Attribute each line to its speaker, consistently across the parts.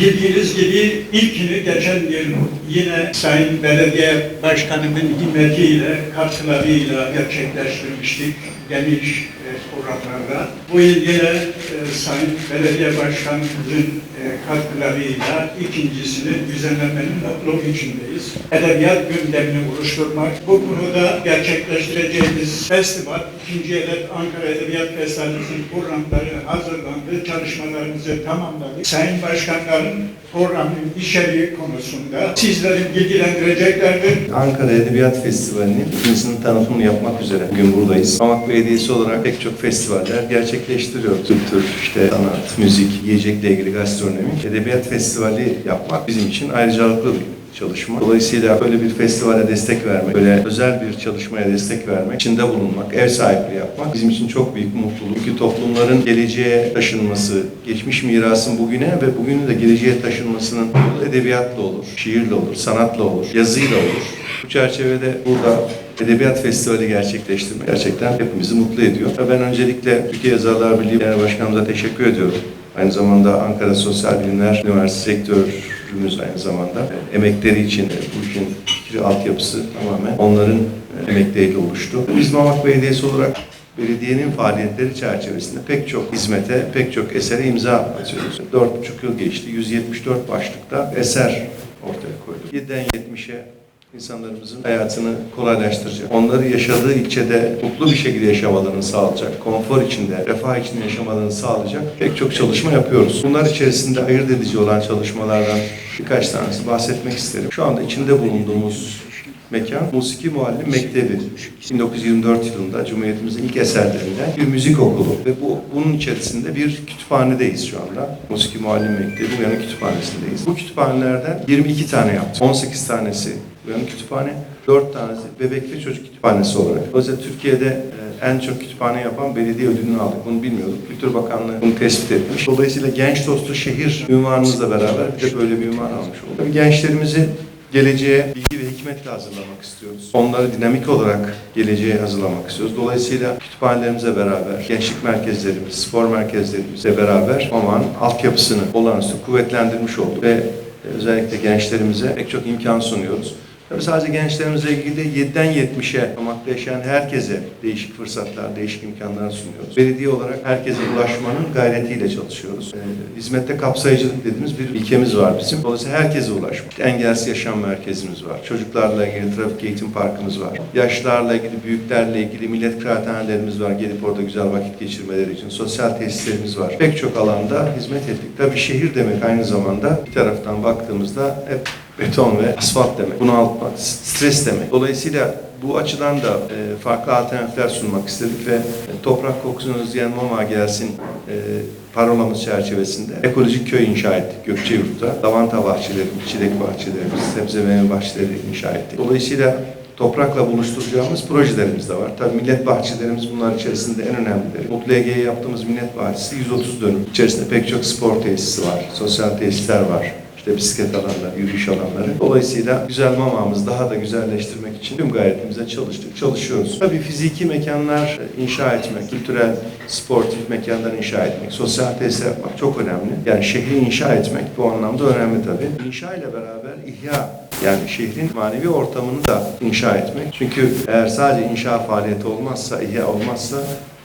Speaker 1: Bildiğiniz gibi ilkini geçen yıl yine Sayın Belediye Başkanımın himmetiyle, katkılarıyla gerçekleştirmiştik geniş e, programlarda. Bu yıl yine e, Sayın Belediye Başkanımızın e, katkılarıyla ikincisini düzenlemenin mutluluğu içindeyiz. Edebiyat gündemini oluşturmak, bu konuda gerçekleştireceğimiz festival, ikinci hedef Ankara Edebiyat Festivalimizin programları hazırlandı, çalışmalarımızı tamamladık. Sayın Başkanların programın içeriği konusunda sizlerin bilgilendireceklerdir.
Speaker 2: Ankara Edebiyat Festivali'nin ikincisinin tanıtımını yapmak üzere bugün buradayız. Pamak Belediyesi olarak pek çok festivaller gerçekleştiriyor. Kültür, işte sanat, müzik, yiyecekle ilgili gastronomi. Edebiyat Festivali yapmak bizim için ayrıcalıklı bir çalışma. Dolayısıyla böyle bir festivale destek vermek, böyle özel bir çalışmaya destek vermek, içinde bulunmak, ev sahipliği yapmak bizim için çok büyük mutluluk. Çünkü toplumların geleceğe taşınması, geçmiş mirasın bugüne ve bugünün de geleceğe taşınmasının edebiyatla olur, şiirle olur, sanatla olur, yazıyla olur. Bu çerçevede burada Edebiyat Festivali gerçekleştirmek gerçekten hepimizi mutlu ediyor. Ben öncelikle Türkiye Yazarlar Birliği Genel Başkanımıza teşekkür ediyorum. Aynı zamanda Ankara Sosyal Bilimler Üniversitesi sektörümüz aynı zamanda emekleri için e, bu işin fikri altyapısı tamamen onların e, emekleriyle oluştu. Biz Mamak Belediyesi olarak belediyenin faaliyetleri çerçevesinde pek çok hizmete, pek çok esere imza atıyoruz. Dört buçuk yıl geçti. 174 başlıkta eser ortaya koyduk. 7'den 70'e insanlarımızın hayatını kolaylaştıracak. Onları yaşadığı ilçede mutlu bir şekilde yaşamalarını sağlayacak, konfor içinde, refah içinde yaşamalarını sağlayacak pek çok çalışma yapıyoruz. Bunlar içerisinde ayırt edici olan çalışmalardan birkaç tanesi bahsetmek isterim. Şu anda içinde bulunduğumuz mekan Musiki Muallim Mektebi. 1924 yılında Cumhuriyetimizin ilk eserlerinden bir müzik okulu ve bu bunun içerisinde bir kütüphanedeyiz şu anda. Musiki Muallim Mektebi Uyanık Kütüphanesi'ndeyiz. Bu kütüphanelerden 22 tane yaptık. 18 tanesi Uyanık Kütüphane, 4 tanesi Bebek ve Çocuk Kütüphanesi olarak. Dolayısıyla Türkiye'de e, en çok kütüphane yapan belediye ödülünü aldık. Bunu bilmiyorduk. Kültür Bakanlığı bunu tespit etmiş. Dolayısıyla genç dostu şehir ünvanımızla beraber bir de böyle bir ünvan almış olduk. Tabii gençlerimizi geleceğe bilgi ve hikmetle hazırlamak istiyoruz. Onları dinamik olarak geleceğe hazırlamak istiyoruz. Dolayısıyla kütüphanelerimize beraber, gençlik merkezlerimiz, spor merkezlerimizle beraber Oman altyapısını olağanüstü kuvvetlendirmiş olduk ve özellikle gençlerimize pek çok imkan sunuyoruz. Tabii sadece gençlerimize ilgili değil, 7'den 70'e Hamak'ta yaşayan herkese değişik fırsatlar, değişik imkanlar sunuyoruz. Belediye olarak herkese ulaşmanın gayretiyle çalışıyoruz. Ee, hizmette kapsayıcılık dediğimiz bir ilkemiz var bizim. Dolayısıyla herkese ulaşmak. İşte engelsiz yaşam merkezimiz var. Çocuklarla ilgili trafik eğitim parkımız var. Yaşlılarla ilgili, büyüklerle ilgili millet kıraathanelerimiz var. Gelip orada güzel vakit geçirmeleri için. Sosyal tesislerimiz var. Pek çok alanda hizmet ettik. Tabii şehir demek aynı zamanda bir taraftan baktığımızda hep beton ve asfalt demek. Bunu almak, stres demek. Dolayısıyla bu açıdan da e, farklı alternatifler sunmak istedik ve e, toprak kokusunu özleyen mama gelsin e, parolamız çerçevesinde ekolojik köy inşa ettik Gökçeyurt'ta. Lavanta bahçelerimiz, çilek bahçelerimiz, sebze meyve bahçeleri inşa ettik. Dolayısıyla toprakla buluşturacağımız projelerimiz de var. Tabii millet bahçelerimiz bunlar içerisinde en önemlileri. Mutlu Ege'ye yaptığımız millet bahçesi 130 dönüm. İçerisinde pek çok spor tesisi var, sosyal tesisler var. İşte bisiklet alanları, yürüyüş alanları. Dolayısıyla güzel mamamızı daha da güzelleştirmek için tüm gayretimize çalıştık, çalışıyoruz. Tabii fiziki mekanlar inşa etmek, kültürel, sportif mekanlar inşa etmek, sosyal tesisler yapmak çok önemli. Yani şehri inşa etmek bu anlamda önemli tabii. İnşa ile beraber ihya yani şehrin manevi ortamını da inşa etmek. Çünkü eğer sadece inşa faaliyeti olmazsa, ihya olmazsa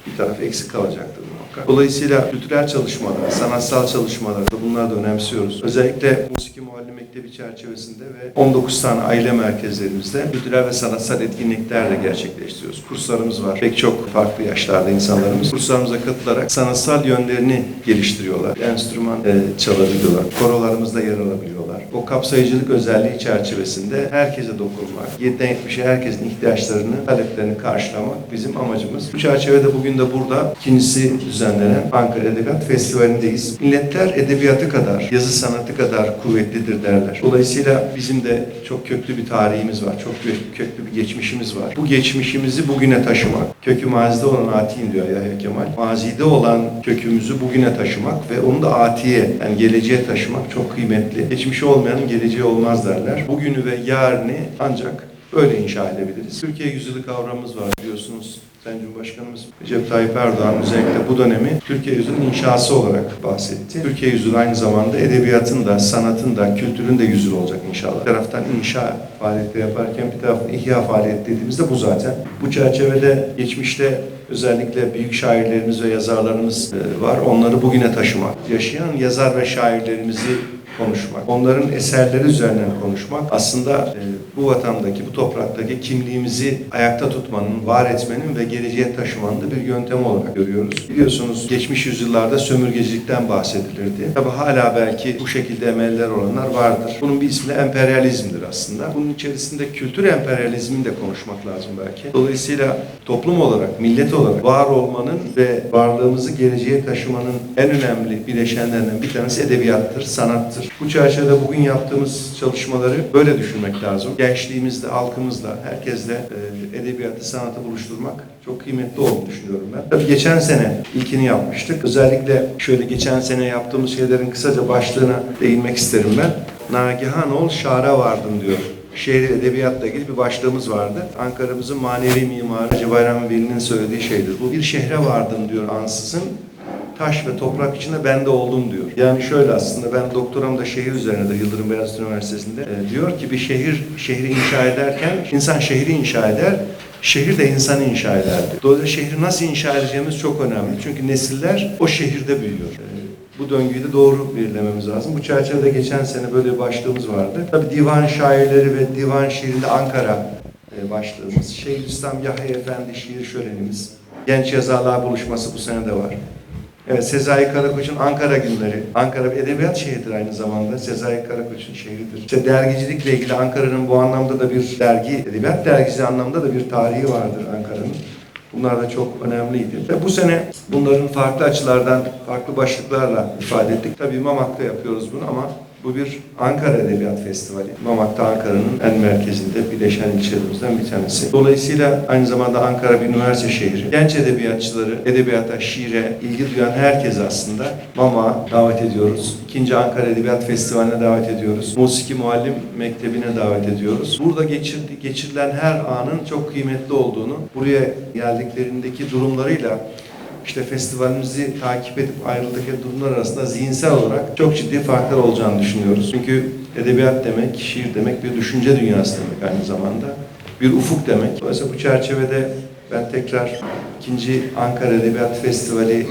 Speaker 2: bir taraf eksik kalacaktır muhakkak. Dolayısıyla kültürel çalışmalar, sanatsal çalışmalar da bunları da önemsiyoruz. Özellikle Musiki Muallim Mektebi çerçevesinde ve 19 tane aile merkezlerimizde kültürel ve sanatsal etkinliklerle gerçekleştiriyoruz. Kurslarımız var. Pek çok farklı yaşlarda insanlarımız kurslarımıza katılarak sanatsal yönlerini geliştiriyorlar. Enstrüman e, çalabiliyorlar. Korolarımızda yer alabiliyorlar. O kapsayıcılık özelliği çerçevesinde herkese dokunmak, 7'den 70'e herkesin ihtiyaçlarını, taleplerini karşılamak bizim amacımız. Bu çerçevede bugün de burada ikincisi düzenlenen Ankara Edebiyat Festivali'ndeyiz. Milletler edebiyatı kadar, yazı sanatı kadar kuvvetlidir derler. Dolayısıyla bizim de çok köklü bir tarihimiz var, çok kö- köklü bir geçmişimiz var. Bu geçmişimizi bugüne taşımak, kökü mazide olan atiyim diyor Yahya Kemal. Mazide olan kökümüzü bugüne taşımak ve onu da atiye, yani geleceğe taşımak çok kıymetli. Geçmişi olmayanın geleceği olmaz derler. Bugünü ve yarını ancak Böyle inşa edebiliriz. Türkiye yüzyılı kavramımız var biliyorsunuz. Sayın Cumhurbaşkanımız Recep Tayyip Erdoğan özellikle bu dönemi Türkiye yüzünün inşası olarak bahsetti. Türkiye yüzü aynı zamanda edebiyatın da, sanatın da, kültürün de yüzü olacak inşallah. Bir taraftan inşa faaliyetleri yaparken bir taraftan ihya faaliyet dediğimizde bu zaten. Bu çerçevede geçmişte özellikle büyük şairlerimiz ve yazarlarımız e, var. Onları bugüne taşımak, yaşayan yazar ve şairlerimizi konuşmak, onların eserleri üzerinden konuşmak aslında e, bu vatandaki, bu topraktaki kimliğimizi ayakta tutmanın, var etmenin ve geleceğe taşımanın da bir yöntem olarak görüyoruz. Biliyorsunuz geçmiş yüzyıllarda sömürgecilikten bahsedilirdi. Tabi hala belki bu şekilde emeller olanlar vardır. Bunun bir ismi de emperyalizmdir aslında. Bunun içerisinde kültür emperyalizmini de konuşmak lazım belki. Dolayısıyla toplum olarak, millet olarak var olmanın ve varlığımızı geleceğe taşımanın en önemli bileşenlerinden bir tanesi edebiyattır, sanattır. Bu çerçevede bugün yaptığımız çalışmaları böyle düşünmek lazım. Gençliğimizle, halkımızla, herkesle e, edebiyatı, sanatı buluşturmak çok kıymetli olduğunu düşünüyorum ben. Tabii geçen sene ilkini yapmıştık. Özellikle şöyle geçen sene yaptığımız şeylerin kısaca başlığına değinmek isterim ben. Nagihan ol şara vardım diyor şehir edebiyatla ilgili bir başlığımız vardı. Ankara'mızın manevi mimarı Hacı Bayram Veli'nin söylediği şeydir. Bu bir şehre vardım diyor ansızın. Taş ve toprak içinde ben de oldum diyor. Yani şöyle aslında ben doktoram da şehir üzerine de Yıldırım Beyazıt Üniversitesi'nde e, diyor ki bir şehir şehri inşa ederken insan şehri inşa eder, şehir de insanı inşa ederdi. Dolayısıyla şehri nasıl inşa edeceğimiz çok önemli. Çünkü nesiller o şehirde büyüyor. E, bu döngüyü de doğru belirlememiz lazım. Bu çerçevede geçen sene böyle bir başlığımız vardı. Tabii divan şairleri ve divan şiirinde Ankara e, başlığımız. Şeyhülislam Yahya Efendi şiir şölenimiz. Genç yazarlar buluşması bu sene de var. Evet, Sezai Karakoç'un Ankara günleri. Ankara bir edebiyat şehridir aynı zamanda. Sezai Karakoç'un şehridir. İşte dergicilikle ilgili Ankara'nın bu anlamda da bir dergi, edebiyat dergisi anlamda da bir tarihi vardır Ankara'nın. Bunlar da çok önemliydi. Ve bu sene bunların farklı açılardan, farklı başlıklarla ifade ettik. Tabii Mamak'ta yapıyoruz bunu ama bu bir Ankara Edebiyat Festivali. Mamak'ta Ankara'nın en merkezinde birleşen ilçelerimizden bir tanesi. Dolayısıyla aynı zamanda Ankara bir üniversite şehri. Genç edebiyatçıları, edebiyata, şiire ilgi duyan herkes aslında Mamak'a davet ediyoruz. İkinci Ankara Edebiyat Festivali'ne davet ediyoruz. Musiki Muallim Mektebi'ne davet ediyoruz. Burada geçirdi, geçirilen her anın çok kıymetli olduğunu, buraya geldiklerindeki durumlarıyla işte festivalimizi takip edip ayrıldıkları durumlar arasında zihinsel olarak çok ciddi farklar olacağını düşünüyoruz. Çünkü edebiyat demek, şiir demek bir düşünce dünyası demek aynı zamanda. Bir ufuk demek. Dolayısıyla bu çerçevede ben tekrar ikinci Ankara Edebiyat Festivali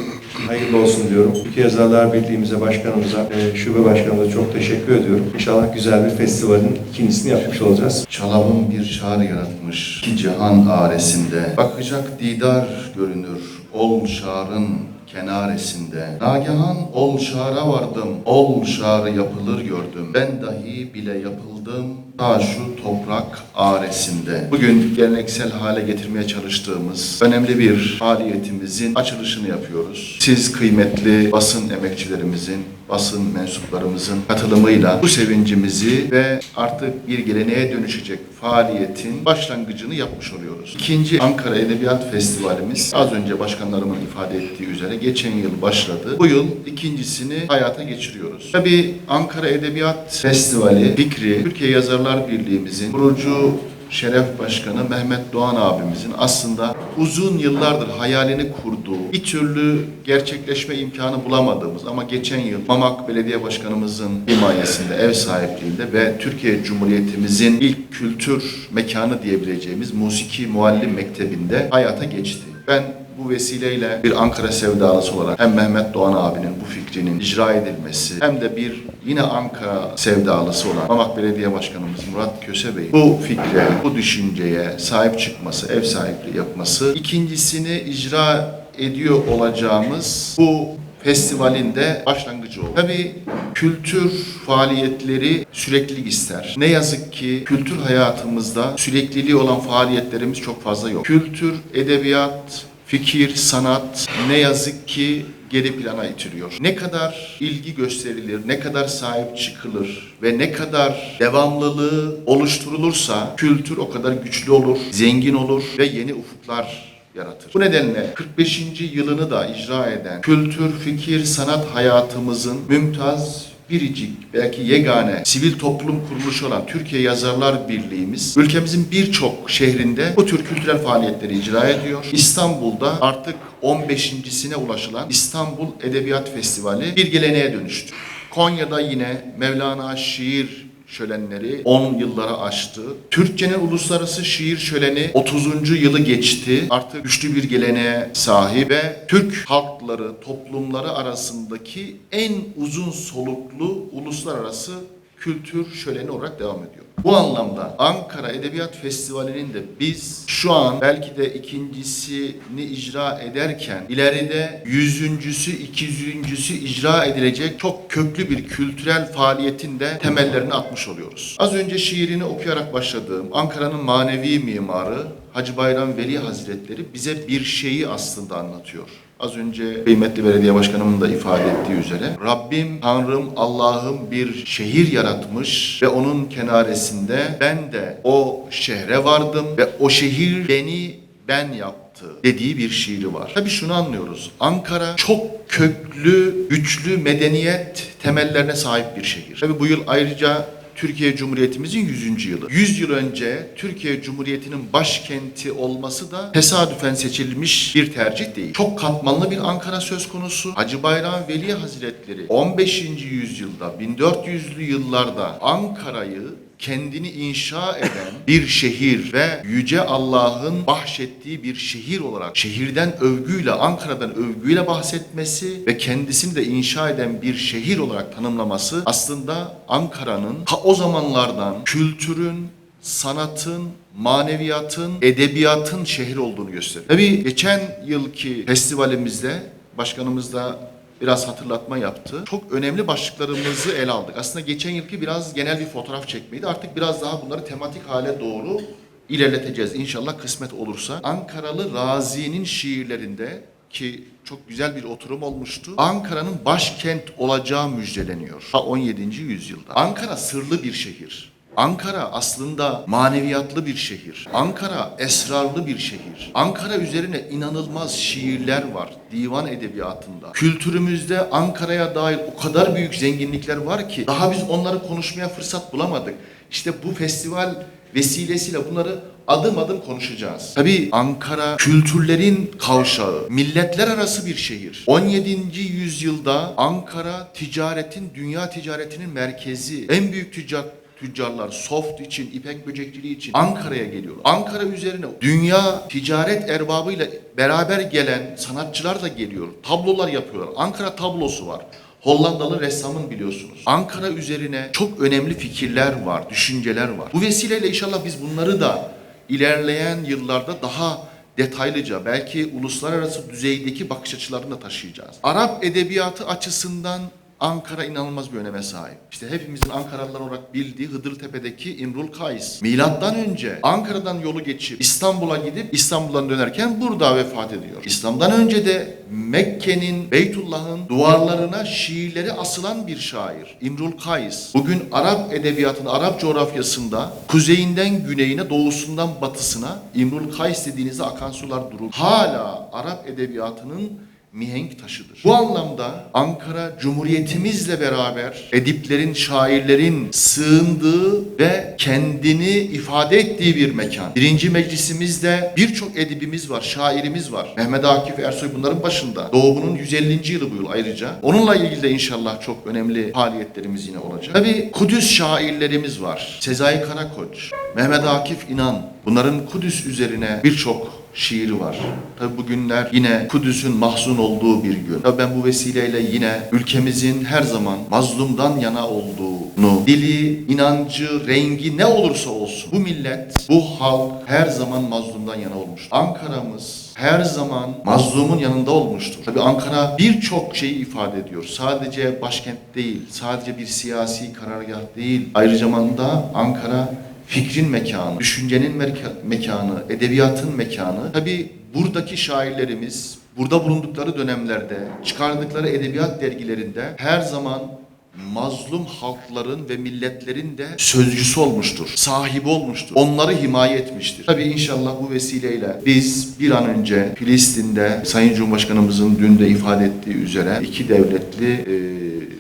Speaker 2: hayırlı olsun diyorum. Türkiye Yazarlar Birliği'mize, başkanımıza, şube başkanımıza çok teşekkür ediyorum. İnşallah güzel bir festivalin ikincisini yapmış olacağız.
Speaker 3: Çalabım bir şar yaratmış ki cihan aresinde. Bakacak didar görünür ol şarın kenaresinde. Nagahan ol şara vardım, ol şarı yapılır gördüm. Ben dahi bile yapıldım ta şu toprak aresinde. Bugün geleneksel hale getirmeye çalıştığımız önemli bir faaliyetimizin açılışını yapıyoruz. Siz kıymetli basın emekçilerimizin, basın mensuplarımızın katılımıyla bu sevincimizi ve artık bir geleneğe dönüşecek faaliyetin başlangıcını yapmış oluyoruz. İkinci Ankara Edebiyat Festivalimiz az önce başkanlarımın ifade ettiği üzere geçen yıl başladı. Bu yıl ikincisini hayata geçiriyoruz. Tabii Ankara Edebiyat Festivali fikri Türkiye Yazarlar Birliği'mizin kurucu Şeref Başkanı Mehmet Doğan abimizin aslında uzun yıllardır hayalini kurduğu, bir türlü gerçekleşme imkanı bulamadığımız ama geçen yıl Mamak Belediye Başkanımızın himayesinde, ev sahipliğinde ve Türkiye Cumhuriyetimizin ilk kültür mekanı diyebileceğimiz Musiki Muallim Mektebi'nde hayata geçti. Ben bu vesileyle bir Ankara sevdalısı olarak hem Mehmet Doğan abinin bu fikrinin icra edilmesi hem de bir yine Ankara sevdalısı olan Mamak Belediye Başkanımız Murat Köse Bey bu fikre, bu düşünceye sahip çıkması, ev sahipliği yapması, ikincisini icra ediyor olacağımız bu festivalin de başlangıcı oldu. Tabii kültür faaliyetleri süreklilik ister. Ne yazık ki kültür hayatımızda sürekliliği olan faaliyetlerimiz çok fazla yok. Kültür, edebiyat, fikir, sanat ne yazık ki geri plana itiliyor. Ne kadar ilgi gösterilir, ne kadar sahip çıkılır ve ne kadar devamlılığı oluşturulursa kültür o kadar güçlü olur, zengin olur ve yeni ufuklar yaratır. Bu nedenle 45. yılını da icra eden kültür, fikir, sanat hayatımızın mümtaz biricik, belki yegane sivil toplum kuruluşu olan Türkiye Yazarlar Birliği'miz ülkemizin birçok şehrinde bu tür kültürel faaliyetleri icra ediyor. İstanbul'da artık 15.sine ulaşılan İstanbul Edebiyat Festivali bir geleneğe dönüştü. Konya'da yine Mevlana şiir şölenleri 10 yıllara aştı. Türkçenin uluslararası şiir şöleni 30. yılı geçti. Artık güçlü bir geleneğe sahip ve Türk halkları, toplumları arasındaki en uzun soluklu uluslararası kültür şöleni olarak devam ediyor. Bu anlamda Ankara Edebiyat Festivali'nin de biz şu an belki de ikincisini icra ederken ileride yüzüncüsü, iki yüzüncüsü icra edilecek çok köklü bir kültürel faaliyetin de temellerini atmış oluyoruz. Az önce şiirini okuyarak başladığım Ankara'nın manevi mimarı Hacı Bayram Veli Hazretleri bize bir şeyi aslında anlatıyor. Az önce kıymetli belediye başkanımın da ifade ettiği üzere Rabbim, Tanrım, Allah'ım bir şehir yaratmış ve onun kenaresinde ben de o şehre vardım ve o şehir beni ben yaptı dediği bir şiiri var. Tabii şunu anlıyoruz. Ankara çok köklü, güçlü medeniyet temellerine sahip bir şehir. Tabii bu yıl ayrıca Türkiye Cumhuriyetimizin 100. yılı. 100 yıl önce Türkiye Cumhuriyeti'nin başkenti olması da tesadüfen seçilmiş bir tercih değil. Çok katmanlı bir Ankara söz konusu. Hacı Bayram Veli Hazretleri 15. yüzyılda 1400'lü yıllarda Ankara'yı kendini inşa eden bir şehir ve yüce Allah'ın bahşettiği bir şehir olarak şehirden övgüyle, Ankara'dan övgüyle bahsetmesi ve kendisini de inşa eden bir şehir olarak tanımlaması aslında Ankara'nın o zamanlardan kültürün, sanatın, maneviyatın, edebiyatın şehri olduğunu gösteriyor. Tabii geçen yılki festivalimizde başkanımız da biraz hatırlatma yaptı. Çok önemli başlıklarımızı ele aldık. Aslında geçen yılki biraz genel bir fotoğraf çekmeydi. Artık biraz daha bunları tematik hale doğru ilerleteceğiz inşallah kısmet olursa. Ankaralı Razi'nin şiirlerinde ki çok güzel bir oturum olmuştu. Ankara'nın başkent olacağı müjdeleniyor. Ta 17. yüzyılda. Ankara sırlı bir şehir. Ankara aslında maneviyatlı bir şehir. Ankara esrarlı bir şehir. Ankara üzerine inanılmaz şiirler var divan edebiyatında. Kültürümüzde Ankara'ya dair o kadar büyük zenginlikler var ki daha biz onları konuşmaya fırsat bulamadık. İşte bu festival vesilesiyle bunları adım adım konuşacağız. Tabii Ankara kültürlerin kavşağı, milletler arası bir şehir. 17. yüzyılda Ankara ticaretin, dünya ticaretinin merkezi. En büyük tüccar tüccarlar soft için, ipek böcekçiliği için Ankara'ya geliyor. Ankara üzerine dünya ticaret erbabıyla beraber gelen sanatçılar da geliyor. Tablolar yapıyorlar. Ankara tablosu var. Hollandalı ressamın biliyorsunuz. Ankara üzerine çok önemli fikirler var, düşünceler var. Bu vesileyle inşallah biz bunları da ilerleyen yıllarda daha detaylıca belki uluslararası düzeydeki bakış açılarını da taşıyacağız. Arap edebiyatı açısından Ankara inanılmaz bir öneme sahip. İşte hepimizin Ankaralılar olarak bildiği Hıdırtepe'deki İmrul Kays. Milattan önce Ankara'dan yolu geçip İstanbul'a gidip İstanbul'dan dönerken burada vefat ediyor. İslam'dan önce de Mekke'nin, Beytullah'ın duvarlarına şiirleri asılan bir şair. İmrul Kays. Bugün Arap edebiyatının, Arap coğrafyasında kuzeyinden güneyine, doğusundan batısına İmrul Kays dediğinizde akan sular durur. Hala Arap edebiyatının mihenk taşıdır. Bu anlamda Ankara Cumhuriyetimizle beraber ediplerin, şairlerin sığındığı ve kendini ifade ettiği bir mekan. Birinci meclisimizde birçok edibimiz var, şairimiz var. Mehmet Akif Ersoy bunların başında. Doğumunun 150. yılı bu yıl ayrıca. Onunla ilgili de inşallah çok önemli faaliyetlerimiz yine olacak. Tabii Kudüs şairlerimiz var. Sezai Karakoç, Mehmet Akif İnan. Bunların Kudüs üzerine birçok şiiri var. Tabi bugünler yine Kudüs'ün mahzun olduğu bir gün. Tabi ben bu vesileyle yine ülkemizin her zaman mazlumdan yana olduğunu, dili, inancı, rengi ne olursa olsun bu millet, bu halk her zaman mazlumdan yana olmuştur. Ankara'mız her zaman mazlumun yanında olmuştur. Tabi Ankara birçok şeyi ifade ediyor. Sadece başkent değil, sadece bir siyasi karargah değil. Zamanda Ankara fikrin mekanı, düşüncenin mekanı, edebiyatın mekanı. Tabi buradaki şairlerimiz burada bulundukları dönemlerde çıkardıkları edebiyat dergilerinde her zaman mazlum halkların ve milletlerin de sözcüsü olmuştur, sahibi olmuştur. Onları himaye etmiştir. Tabii inşallah bu vesileyle biz bir an önce Filistin'de Sayın Cumhurbaşkanımızın dün de ifade ettiği üzere iki devletli e,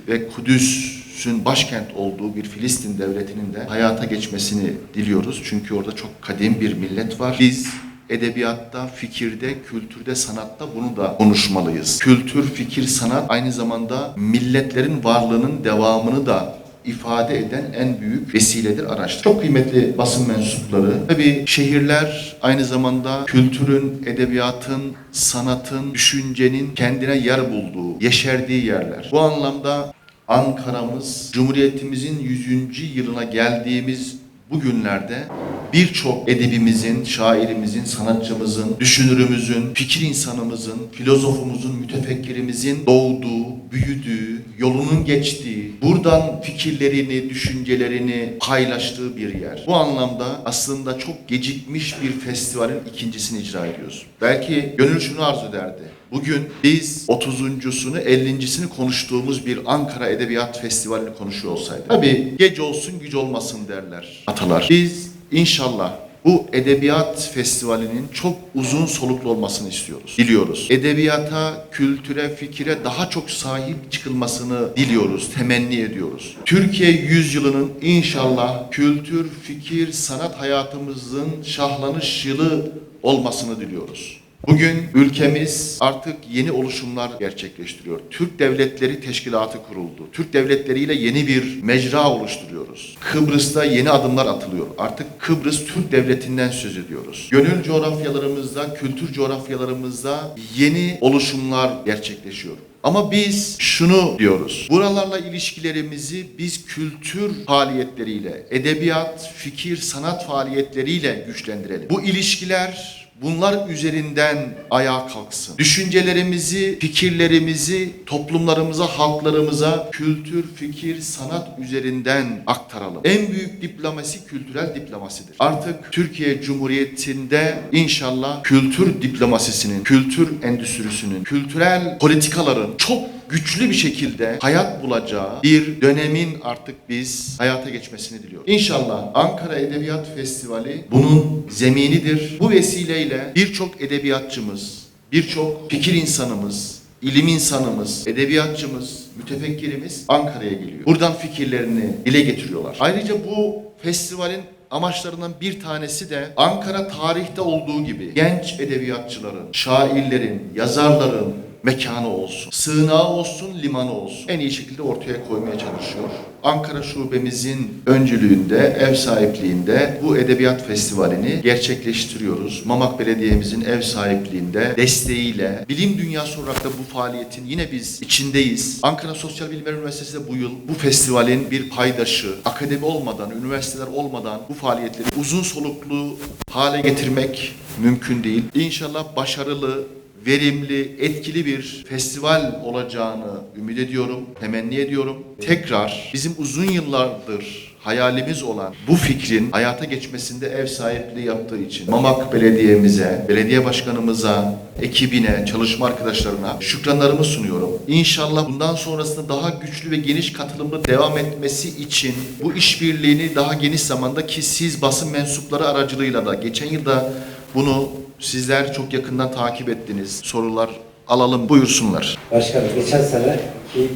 Speaker 3: ve Kudüs Kudüs'ün başkent olduğu bir Filistin devletinin de hayata geçmesini diliyoruz. Çünkü orada çok kadim bir millet var. Biz edebiyatta, fikirde, kültürde, sanatta bunu da konuşmalıyız. Kültür, fikir, sanat aynı zamanda milletlerin varlığının devamını da ifade eden en büyük vesiledir, araçtır. Çok kıymetli basın mensupları. Tabii şehirler aynı zamanda kültürün, edebiyatın, sanatın, düşüncenin kendine yer bulduğu, yeşerdiği yerler. Bu anlamda Ankara'mız, Cumhuriyetimizin 100. yılına geldiğimiz bu günlerde birçok edibimizin, şairimizin, sanatçımızın, düşünürümüzün, fikir insanımızın, filozofumuzun, mütefekkirimizin doğduğu, büyüdüğü, yolunun geçtiği, buradan fikirlerini, düşüncelerini paylaştığı bir yer. Bu anlamda aslında çok gecikmiş bir festivalin ikincisini icra ediyoruz. Belki gönül şunu arzu ederdi. Bugün biz 30.sunu 50.sini konuştuğumuz bir Ankara Edebiyat Festivali'ni konuşuyor olsaydık. Tabii gece olsun güç olmasın derler atalar. Biz inşallah bu edebiyat festivalinin çok uzun soluklu olmasını istiyoruz. Diliyoruz. Edebiyata, kültüre, fikire daha çok sahip çıkılmasını diliyoruz, temenni ediyoruz. Türkiye yüzyılının inşallah kültür, fikir, sanat hayatımızın şahlanış yılı olmasını diliyoruz. Bugün ülkemiz artık yeni oluşumlar gerçekleştiriyor. Türk Devletleri Teşkilatı kuruldu. Türk devletleriyle yeni bir mecra oluşturuyoruz. Kıbrıs'ta yeni adımlar atılıyor. Artık Kıbrıs Türk Devleti'nden söz ediyoruz. Gönül coğrafyalarımızda, kültür coğrafyalarımızda yeni oluşumlar gerçekleşiyor. Ama biz şunu diyoruz. Buralarla ilişkilerimizi biz kültür faaliyetleriyle, edebiyat, fikir, sanat faaliyetleriyle güçlendirelim. Bu ilişkiler bunlar üzerinden ayağa kalksın. Düşüncelerimizi, fikirlerimizi toplumlarımıza, halklarımıza kültür, fikir, sanat üzerinden aktaralım. En büyük diplomasi kültürel diplomasidir. Artık Türkiye Cumhuriyeti'nde inşallah kültür diplomasisinin, kültür endüstrisinin, kültürel politikaların çok güçlü bir şekilde hayat bulacağı bir dönemin artık biz hayata geçmesini diliyoruz. İnşallah Ankara Edebiyat Festivali bunun zeminidir. Bu vesileyle birçok edebiyatçımız, birçok fikir insanımız, ilim insanımız, edebiyatçımız, mütefekkirimiz Ankara'ya geliyor. Buradan fikirlerini dile getiriyorlar. Ayrıca bu festivalin amaçlarından bir tanesi de Ankara tarihte olduğu gibi genç edebiyatçıların, şairlerin, yazarların, mekanı olsun. Sığınağı olsun, limanı olsun. En iyi şekilde ortaya koymaya çalışıyor. Ankara şubemizin öncülüğünde, ev sahipliğinde bu edebiyat festivalini gerçekleştiriyoruz. Mamak Belediye'mizin ev sahipliğinde, desteğiyle, bilim dünyası olarak da bu faaliyetin yine biz içindeyiz. Ankara Sosyal Bilimler Üniversitesi de bu yıl bu festivalin bir paydaşı, akademi olmadan, üniversiteler olmadan bu faaliyetleri uzun soluklu hale getirmek mümkün değil. İnşallah başarılı, verimli, etkili bir festival olacağını ümit ediyorum, temenni ediyorum. Tekrar bizim uzun yıllardır hayalimiz olan bu fikrin hayata geçmesinde ev sahipliği yaptığı için Mamak Belediye'mize, belediye başkanımıza, ekibine, çalışma arkadaşlarına şükranlarımı sunuyorum. İnşallah bundan sonrasında daha güçlü ve geniş katılımlı devam etmesi için bu işbirliğini daha geniş zamanda ki siz basın mensupları aracılığıyla da geçen yılda bunu sizler çok yakından takip ettiniz. Sorular alalım buyursunlar.
Speaker 4: Başkanım geçen seneki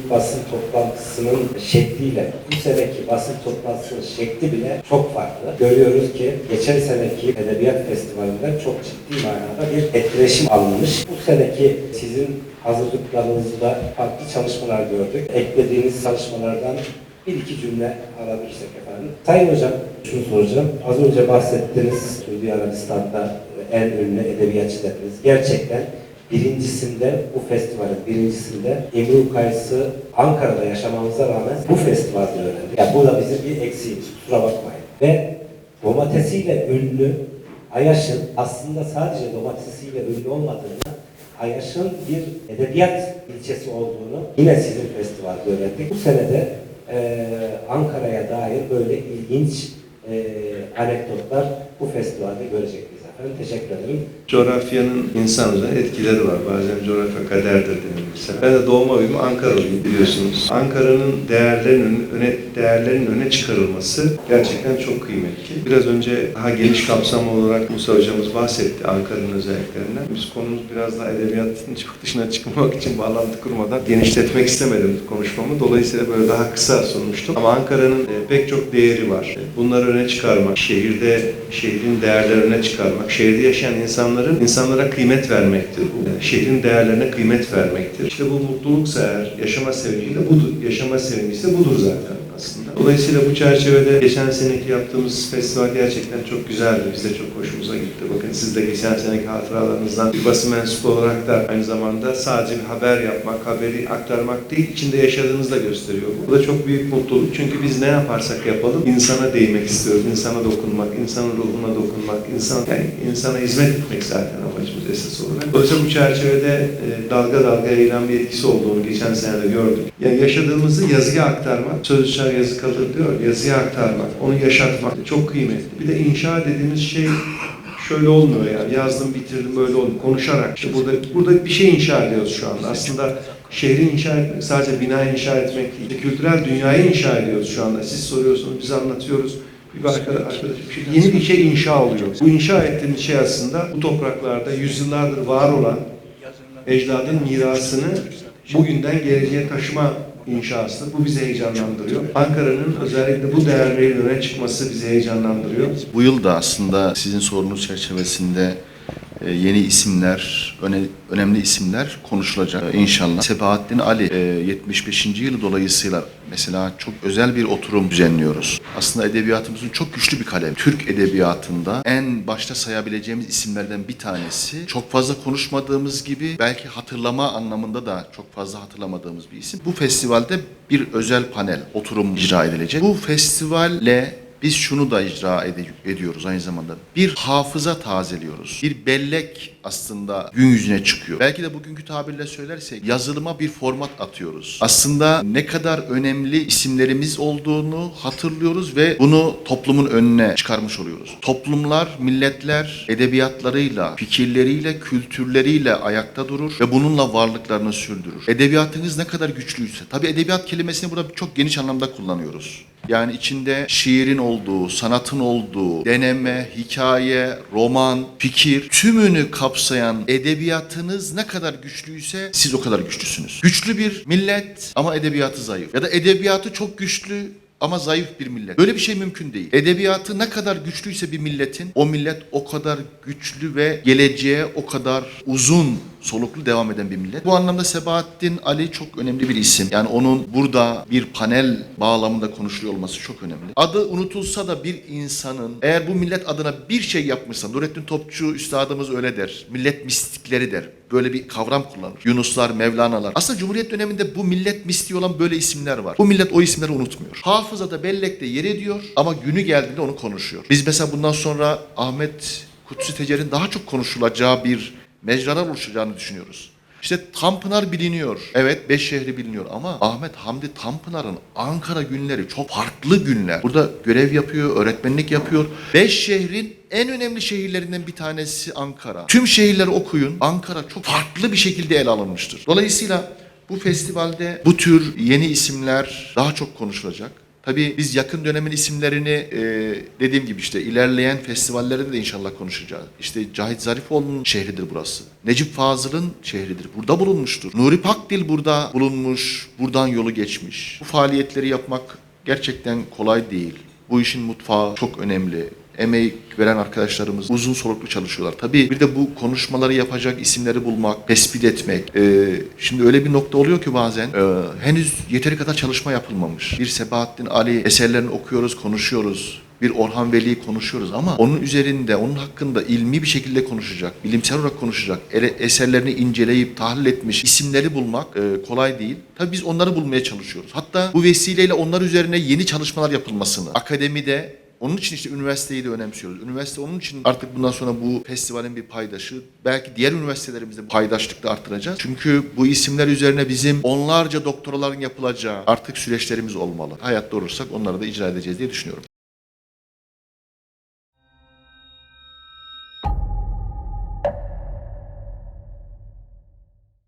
Speaker 4: basın toplantısının şekliyle bu seneki basın toplantısının şekli bile çok farklı. Görüyoruz ki geçen seneki Edebiyat Festivali'nden çok ciddi manada bir etkileşim alınmış. Bu seneki sizin hazırlıklarınızda farklı çalışmalar gördük. Eklediğiniz çalışmalardan bir iki cümle alabilirsek efendim. Sayın Hocam şunu soracağım. Az önce bahsettiniz Suudi Arabistan'da en ünlü edebiyatçı. Gerçekten birincisinde bu festivalin birincisinde Emrul Kayısı Ankara'da yaşamamıza rağmen bu festivalde öğrendik. Yani bu da bizim bir eksiğimiz. Kusura bakmayın. Ve domatesiyle ünlü Ayaş'ın aslında sadece domatesiyle ünlü olmadığını Ayaş'ın bir edebiyat ilçesi olduğunu yine sizin festivalde öğrendik. Bu senede eee, Ankara'ya dair böyle ilginç eee, anekdotlar bu festivalde göreceksiniz. Ben teşekkür ederim.
Speaker 2: Coğrafyanın insan üzerine etkileri var. Bazen coğrafya kaderdir denilirse. Ben de doğma büyüme Ankaralıyım biliyorsunuz. Ankara'nın değerlerin öne, değerlerin öne çıkarılması gerçekten çok kıymetli. Biraz önce daha geniş kapsamlı olarak Musa hocamız bahsetti Ankara'nın özelliklerinden. Biz konumuz biraz daha edebiyatın çok dışına çıkmak için bağlantı kurmadan genişletmek istemedim konuşmamı. Dolayısıyla böyle daha kısa sunmuştum. Ama Ankara'nın e, pek çok değeri var. E, Bunları öne çıkarmak, şehirde şehrin değerlerini öne çıkarmak, şehirde yaşayan insanların insanlara kıymet vermektir bu. Yani şehrin değerlerine kıymet vermektir. İşte bu mutluluksa eğer yaşama sevinci de budur. Yaşama sevinci budur zaten aslında. Dolayısıyla bu çerçevede geçen seneki yaptığımız festival gerçekten çok güzeldi. Biz de çok hoşumuza gitti. Bakın siz de geçen seneki hatıralarınızdan bir basın mensubu olarak da aynı zamanda sadece bir haber yapmak, haberi aktarmak değil, içinde yaşadığınızı da gösteriyor. Bu da çok büyük mutluluk. Çünkü biz ne yaparsak yapalım insana değmek istiyoruz. insana dokunmak, insanın ruhuna dokunmak, insan yani insana hizmet etmek zaten amacımız esas olarak. Dolayısıyla bu çerçevede e, dalga dalga yayılan bir etkisi olduğunu geçen sene de gördük. Yani yaşadığımızı yazıya aktarmak, söz uçar yazı kalır diyor. Yazıya aktarmak, onu yaşatmak çok kıymetli. Bir de inşa dediğimiz şey şöyle olmuyor yani yazdım bitirdim böyle olmuyor. Konuşarak işte burada burada bir şey inşa ediyoruz şu anda. Aslında şehri inşa etmek sadece bina inşa etmek değil. Kültürel dünyayı inşa ediyoruz şu anda. Siz soruyorsunuz biz anlatıyoruz. Bir arkadaş, arkadaş yeni bir şey inşa oluyor. Bu inşa ettiğimiz şey aslında bu topraklarda yüzyıllardır var olan ecdadın mirasını bugünden geleceğe taşıma inşasıdır. Bu bizi heyecanlandırıyor. Ankara'nın özellikle bu değerlerin öne çıkması bizi heyecanlandırıyor.
Speaker 3: Bu yıl da aslında sizin sorunuz çerçevesinde yeni isimler, öne, önemli isimler konuşulacak e, inşallah. Sebahattin Ali e, 75. yılı dolayısıyla mesela çok özel bir oturum düzenliyoruz. Aslında edebiyatımızın çok güçlü bir kalem. Türk edebiyatında en başta sayabileceğimiz isimlerden bir tanesi. Çok fazla konuşmadığımız gibi belki hatırlama anlamında da çok fazla hatırlamadığımız bir isim. Bu festivalde bir özel panel, oturum icra edilecek. Bu festivalle biz şunu da icra ediyoruz aynı zamanda. Bir hafıza tazeliyoruz. Bir bellek aslında gün yüzüne çıkıyor. Belki de bugünkü tabirle söylersek yazılıma bir format atıyoruz. Aslında ne kadar önemli isimlerimiz olduğunu hatırlıyoruz ve bunu toplumun önüne çıkarmış oluyoruz. Toplumlar, milletler edebiyatlarıyla, fikirleriyle, kültürleriyle ayakta durur ve bununla varlıklarını sürdürür. Edebiyatınız ne kadar güçlüyse, tabii edebiyat kelimesini burada çok geniş anlamda kullanıyoruz. Yani içinde şiirin olduğu, sanatın olduğu, deneme, hikaye, roman, fikir tümünü kapsayan edebiyatınız ne kadar güçlüyse siz o kadar güçlüsünüz. Güçlü bir millet ama edebiyatı zayıf. Ya da edebiyatı çok güçlü ama zayıf bir millet. Böyle bir şey mümkün değil. Edebiyatı ne kadar güçlüyse bir milletin o millet o kadar güçlü ve geleceğe o kadar uzun soluklu devam eden bir millet. Bu anlamda Sebahattin Ali çok önemli bir isim. Yani onun burada bir panel bağlamında konuşuluyor olması çok önemli. Adı unutulsa da bir insanın eğer bu millet adına bir şey yapmışsa, Nurettin Topçu üstadımız öyle der. Millet mistikleri der. Böyle bir kavram kullanır. Yunuslar, Mevlana'lar. Aslında Cumhuriyet döneminde bu millet mistiği olan böyle isimler var. Bu millet o isimleri unutmuyor. Hafızada, bellekte yer ediyor ama günü geldiğinde onu konuşuyor. Biz mesela bundan sonra Ahmet Kutsi Tecer'in daha çok konuşulacağı bir mecralar oluşacağını düşünüyoruz. İşte Tanpınar biliniyor. Evet beş şehri biliniyor ama Ahmet Hamdi Tanpınar'ın Ankara günleri çok farklı günler. Burada görev yapıyor, öğretmenlik yapıyor. Beş şehrin en önemli şehirlerinden bir tanesi Ankara. Tüm şehirleri okuyun. Ankara çok farklı bir şekilde ele alınmıştır. Dolayısıyla bu festivalde bu tür yeni isimler daha çok konuşulacak. Tabii biz yakın dönemin isimlerini e, dediğim gibi işte ilerleyen festivallerde de inşallah konuşacağız. İşte Cahit Zarifoğlu'nun şehridir burası. Necip Fazıl'ın şehridir. Burada bulunmuştur. Nuri Pakdil burada bulunmuş, buradan yolu geçmiş. Bu faaliyetleri yapmak gerçekten kolay değil. Bu işin mutfağı çok önemli. Emek veren arkadaşlarımız uzun soluklu çalışıyorlar. Tabii bir de bu konuşmaları yapacak isimleri bulmak, tespit etmek. Ee, şimdi öyle bir nokta oluyor ki bazen e, henüz yeteri kadar çalışma yapılmamış. Bir Sebahattin Ali eserlerini okuyoruz, konuşuyoruz. Bir Orhan Veli'yi konuşuyoruz ama onun üzerinde, onun hakkında ilmi bir şekilde konuşacak, bilimsel olarak konuşacak, eserlerini inceleyip tahlil etmiş isimleri bulmak e, kolay değil. Tabii biz onları bulmaya çalışıyoruz. Hatta bu vesileyle onlar üzerine yeni çalışmalar yapılmasını, akademide onun için işte üniversiteyi de önemsiyoruz. Üniversite onun için artık bundan sonra bu festivalin bir paydaşı. Belki diğer üniversitelerimizde bu paydaşlık da arttıracağız. Çünkü bu isimler üzerine bizim onlarca doktoraların yapılacağı artık süreçlerimiz olmalı. Hayatta olursak onları da icra edeceğiz diye düşünüyorum.